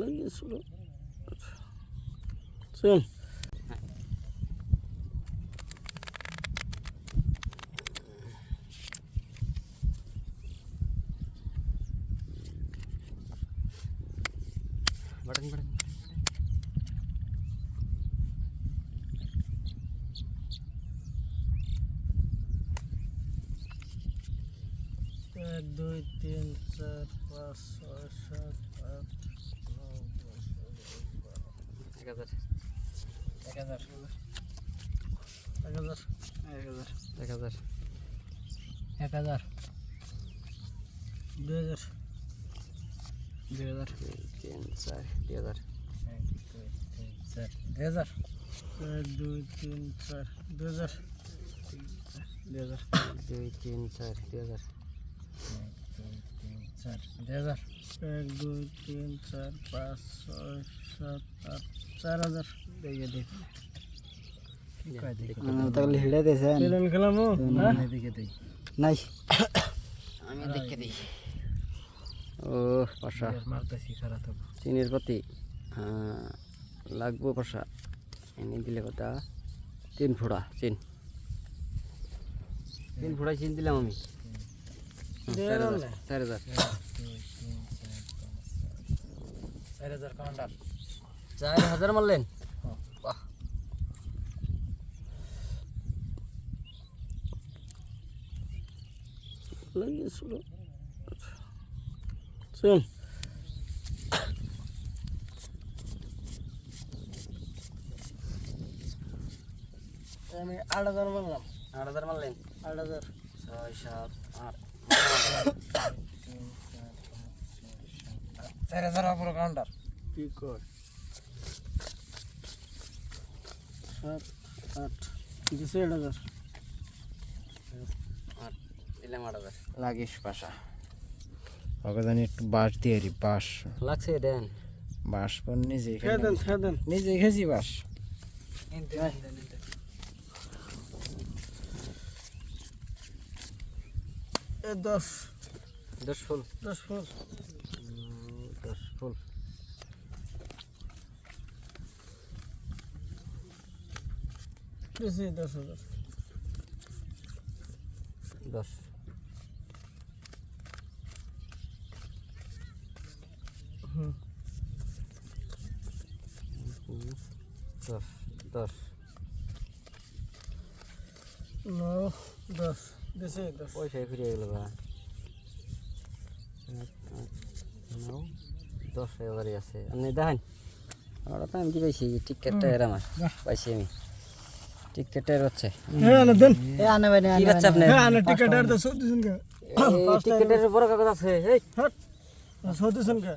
লাগিয়েছিল চল। Button button এক দুই তিন চার পাঁচ ছয় সাত আট এক হাজার। এক হাজার। এক হাজার। এক হাজার। এক হাজার। দুই হাজার। দুই হাজার। তিন চার দুই হাজার। দুই হাজার। এক দুই তিন চার দুই হাজার দুই হাজার। দুই তিন চার দুই হাজার। চার দুই হাজার। এক দুই তিন চার পাঁচ ছয় সাত আট চার হাজার। দেখে। দেখ? তাহলে হিড়ে খেলাম দিকে দিই। নাই। আমি দেখে দিই। ও পাশা। মারতেছি খারাপ তো চিনির প্রতি লাগবো পাশা। এনে দিলে কথা। তিন ফোড়া চিন। তিন ফোড়া চিন দিলাম আমি। চার হাজার চার হাজার। চার হাজার কাউন্টার। চার হাজার মারলেন? বাহ। লাগিয়েছিল। চল। আমি আট হাজার মারলাম। আট হাজার মারলেন? আট হাজার। ছয় সাত আট। চার হাজার অপর কাউন্টার কি কর সাত আট দিছে আট হাজার আট দিলাম আট হাজার লাগিস পাশা ওকে জানি একটু বাঁশ দিয়ে রি বাঁশ। লাগছে দেন। বাঁশ পর নিজে নিজে খেয়েছি বাঁশ। দশ। দশ ফুল। দশ ফুল। উম, দশ ফুল। দিছি দশ হাজার। দশ। হুম। হুম, দশ। দশ। ন দশ দিছি দশ। পয়সায় ফিরে গেল বা দশ হাজারই আছে। আপনি দেখেন ওরা তো আমি কি পাইছি? টিকেটটা এর আমার পাইছি আমি। টিকেটের হচ্ছে হ্যাঁ না দেন। কি বাচ্চা আপনার? হ্যাঁ না টিকেট কে এই টিকেটের বড় কাগজ আছে এই। কে